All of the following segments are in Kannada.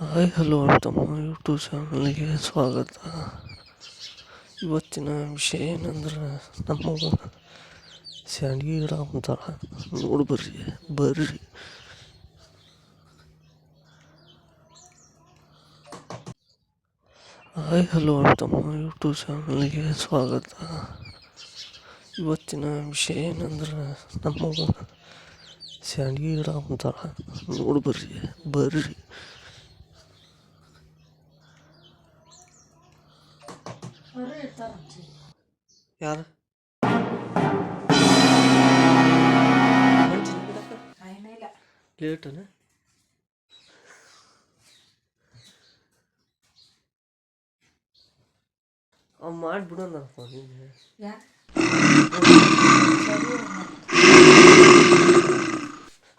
ಹಾಯ್ ಹಲೋ ತಮ್ಮ ಯೂಟ್ಯೂಬ್ ಚಾನಲ್ಗೆ ಸ್ವಾಗತ. ಇವತ್ತಿನ ವಿಷಯ ಏನಂದ್ರೆ ನಮ್ಮ ಸ್ಯಾಂಡ್ಗಿ ಗಿಡ ಅಂತಾರ ನೋಡಿ ಬರ್ರಿ. ಬರ್ರಿ ಹಾಯ್ ಹಲೋ ತಮ್ಮ ಯೂಟ್ಯೂಬ್ ಚಾನಲ್ಗೆ ಸ್ವಾಗತ. ಇವತ್ತಿನ ವಿಷಯ ಏನಂದ್ರೆ ನಮ್ಮ ಸ್ಯಾಂಡ್ಗಿ ಗಿಡ ಅಂತಾರ ನೋಡಿ ಬರ್ರಿ ಬರ್ರಿ. ಯಾರು? ಲೇಟನ ಅವ್ ಮಾಡಿಬಿಡೋಣಪ್ಪ ನೀನು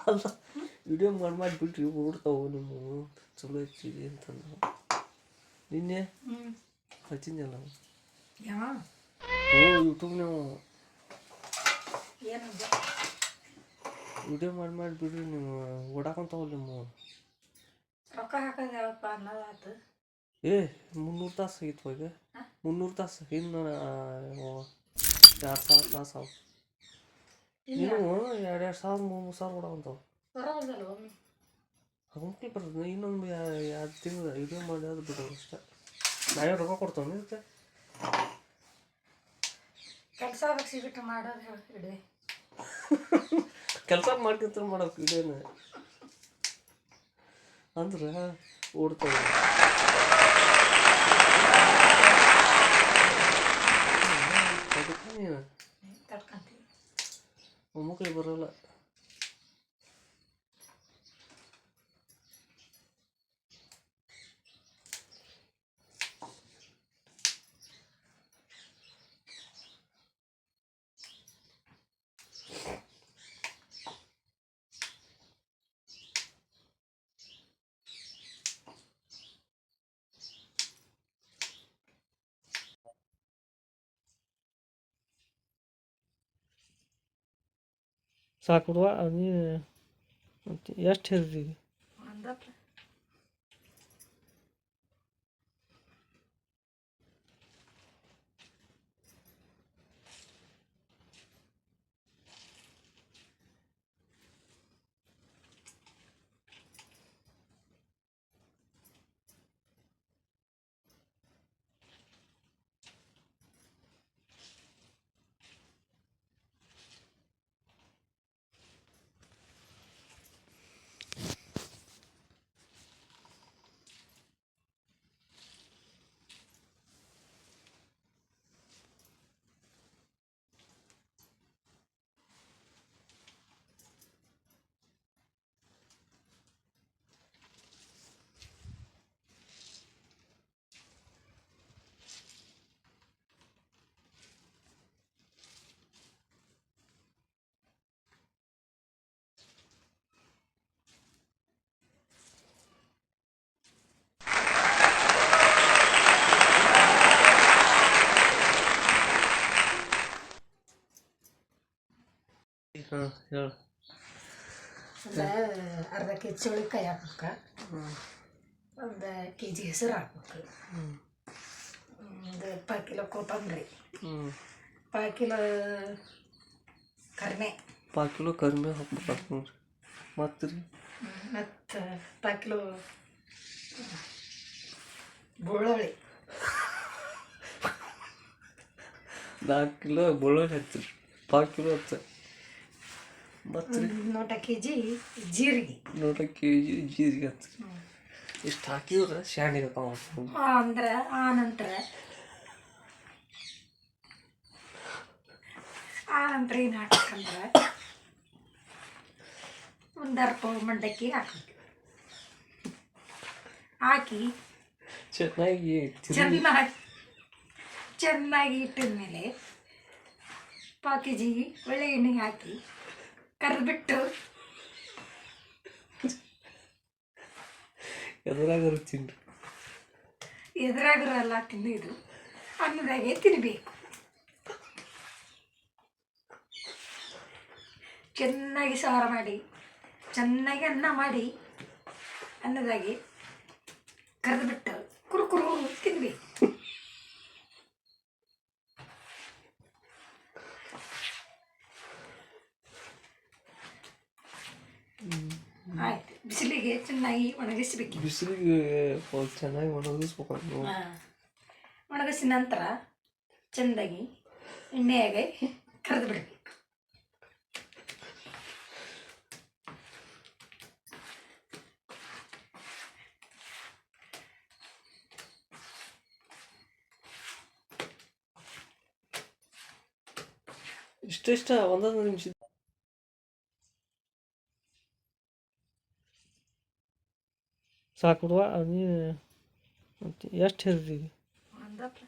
ಅಲ್ಲ ವಿಡಿಯೋ ಮಾಡಿ ಮಾಡಿ ಬಿಟ್ರಿ ಓಡ್ತಾವು ನಿಮ್ಮ? ಚಲೋ ಐತಿ ಅಂತಂದು ನಿನ್ನೆ? ಹಚ್ಚಿದ್ನಲ್ಲ ಯಾವ ಓ ಯೂಟ್ಯೂಬ್ ನೀವು ಏನಂದ ವಿಡಿಯೋ ಮಾಡಿ ಮಾಡಿ ಬಿಡ್ರಿ ನೀವು ಓಡಾಕೊಂತಾವಲ್ಲ ನಿಮ್ಮ ರೊಕ್ಕ ಹಾಕೋದು ಯಾವಪ್ಪ ಅನ್ನೋದಾತು ಏ ಮುನ್ನೂರು ತಾಸು ಆಗಿತ್ತು ಹೋಗಿ ಮುನ್ನೂರು ತಾಸು ಇನ್ನು ಎರಡು ಸಾವಿರ ತಾಸು ಅವು ನೀವು ಎರಡು ಎರಡು ಸಾವಿರ ಮೂರು ಮೂರು ಸಾವಿರ ಬರೋದಲ್ಲ ಒಮ್ಮೆ ಬರ್ತದೆ ಇನ್ನೊಂದು ಎರಡು ತಿಂಗಳು ವಿಡಿಯೋ ಮಾಡಿ ಅದು ಬಿಡೋದು ಅಷ್ಟೇ ನಾವೇ ರೊಕ್ಕ ಕೊಡ್ತಾವೆ ನಿಂತೆ ಕೆಲಸ ಸಿಗುತ್ತೆ ಮಾಡೋದು ಹಿಡಿ ಕೆಲಸ ಮಾಡ್ಕೊಂತ ಮಾಡೋಕೆ ವಿಡಿಯೋನ ಅಂದ್ರೆ ನೀನು ತಡ್ಕೊಂತೀವಿ ಮೊಮ್ಮಕ್ಕಳಿಗೆ ಬರೋಲ್ಲ ಸಾಕು ಎಷ್ಟು ಹೇಳ್ತೀವಿ ಅರ್ಧ ಕೆ ಜಿ ಚೌಳಿಕಾಯಿ ಹಾಕ್ಬೇಕು ಒಂದು ಕೆ ಜಿ ಹೆಸರು ಹಾಕ್ಬೇಕು ಒಂದು ಪಾವು ಕಿಲೋ ಕೊತ್ತಂಬರಿ ಹ್ಞೂ ಪಾವು ಕಿಲೋ ಕರಿಮೆ ಪಾವು ಕಿಲೋ ಕಡಿಮೆ ಹಾಕ್ಬೇಕು ನೋಡ್ರಿ ಮತ್ತು ರೀ ಮತ್ತು ಪಾವು ಕಿಲೋ ಬೆಳ್ಳುಳ್ಳಿ ನಾಲ್ಕು ಕಿಲೋ ಬೆಳ್ಳುಳ್ಳಿ ಹಚ್ಚಿರಿ ಪಾವು ಕಿಲೋ ಹಚ್ಚ ಮತ್ತು ರೀ ಒಂದು ನೂಟ ಕೆ ಜಿ ಜೀರಿಗೆ. ನೂಟ ಕೆ ಜಿ ಜೀರಿಗೆ ಅಂತ ಇಷ್ಟು ಹಾಕಿದ್ರೆ ಶಾಣಿ ಅಂದ್ರೆ ಆ ನಂತರ. ಆ ನಂತರ ಏನು ಹಾಕ್ಬೇಕಂದ್ರೆ ಒಂದು ಅರ್ಪ ಮಂಡಕ್ಕಿ ಹಾಕಿ ಹಾಕಿ ಚೆನ್ನಾಗಿ ಚೆನ್ನಾಗಿ ಚೆನ್ನಾಗಿ ಇಟ್ಟಿದ ಮೇಲೆ ಜಿ ಒಳ್ಳೆ ಎಣ್ಣೆ ಹಾಕಿ ಕರೆದ್ಬಿಟ್ಟು. ಎದುರಾಗ ತಿನ್ರಿ. ಎದುರಾಗರೆಲ್ಲ ತಿನ್ನಿದ್ರು ಅನ್ನದಾಗೆ ತಿನ್ನಬೇಕು ಚೆನ್ನಾಗಿ ಸಾರು ಮಾಡಿ ಚೆನ್ನಾಗಿ ಅನ್ನ ಮಾಡಿ ಅನ್ನದಾಗೆ ಕರೆದ್ಬಿಟ್ಟು ಚೆನ್ನಾಗಿ ಒಣಗಿಸ್ಬೇಕು. ಬಿಸಿಲಿಗೆ ಚೆನ್ನಾಗಿ ಒಣಗಿಸ್ಬೇಕು. ಒಣಗಿಸಿದ ನಂತರ ಚೆಂದಾಗಿ ಎಣ್ಣೆಯಾಗೆ ಕರೆದು ಬಿಡಬೇಕು ಇಷ್ಟಿಷ್ಟ ಒಂದೊಂದು ನಿಮಿಷ ಸಾಕು ಬಿಡುವ ನೀ ಎಷ್ಟು ಹೇಳ್ತೀವಿ ಒಂದಪ್ಪ